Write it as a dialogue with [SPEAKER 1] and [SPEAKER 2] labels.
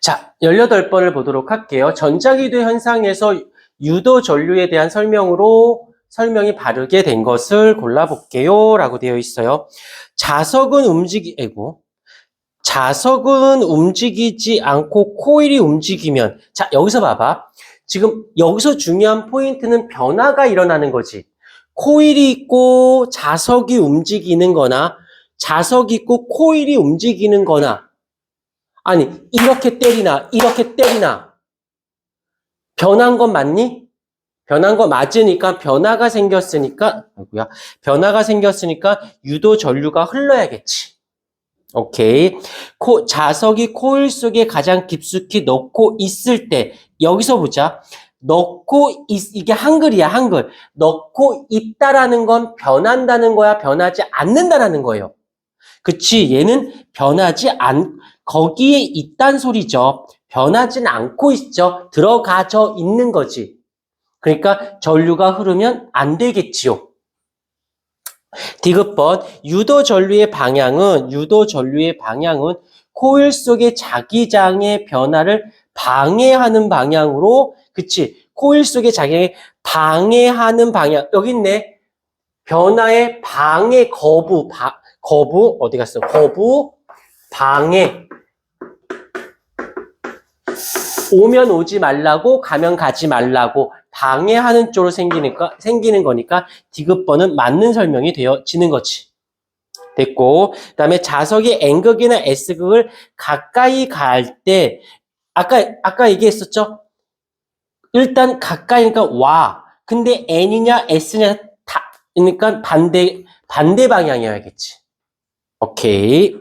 [SPEAKER 1] 자, 18번을 보도록 할게요. 전자기도 현상에서 유도 전류에 대한 설명으로 설명이 바르게 된 것을 골라볼게요. 라고 되어 있어요. 자석은 움직이, 에고. 자석은 움직이지 않고 코일이 움직이면, 자, 여기서 봐봐. 지금 여기서 중요한 포인트는 변화가 일어나는 거지. 코일이 있고 자석이 움직이는 거나, 자석이 있고 코일이 움직이는 거나, 아니, 이렇게 때리나, 이렇게 때리나. 변한 건 맞니? 변한 거 맞으니까 변화가 생겼으니까, 아이고야. 변화가 생겼으니까 유도 전류가 흘러야겠지. 오케이. 코, 자석이 코일 속에 가장 깊숙이 넣고 있을 때, 여기서 보자. 넣고, 있, 이게 한글이야, 한글. 넣고 있다라는 건 변한다는 거야, 변하지 않는다라는 거예요. 그치, 얘는 변하지 않, 거기에 있단 소리죠. 변하진 않고 있죠. 들어가져 있는 거지. 그러니까 전류가 흐르면 안 되겠지요. 디귿번 유도 전류의 방향은 유도 전류의 방향은 코일 속의 자기장의 변화를 방해하는 방향으로 그치 코일 속의 자기장에 방해하는 방향 여기 있네 변화의 방해 거부 바, 거부 어디 갔어 거부 방해 오면 오지 말라고 가면 가지 말라고 방해하는 쪽으로 생기니까 생기는 거니까 디귿번은 맞는 설명이 되어지는 거지. 됐고 그다음에 자석이 N극이나 S극을 가까이 갈 때 아까 아까 얘기했었죠. 일단 가까이니까 와. 근데 N이냐 S냐 다 그러니까 반대 반대 방향이어야겠지. 오케이.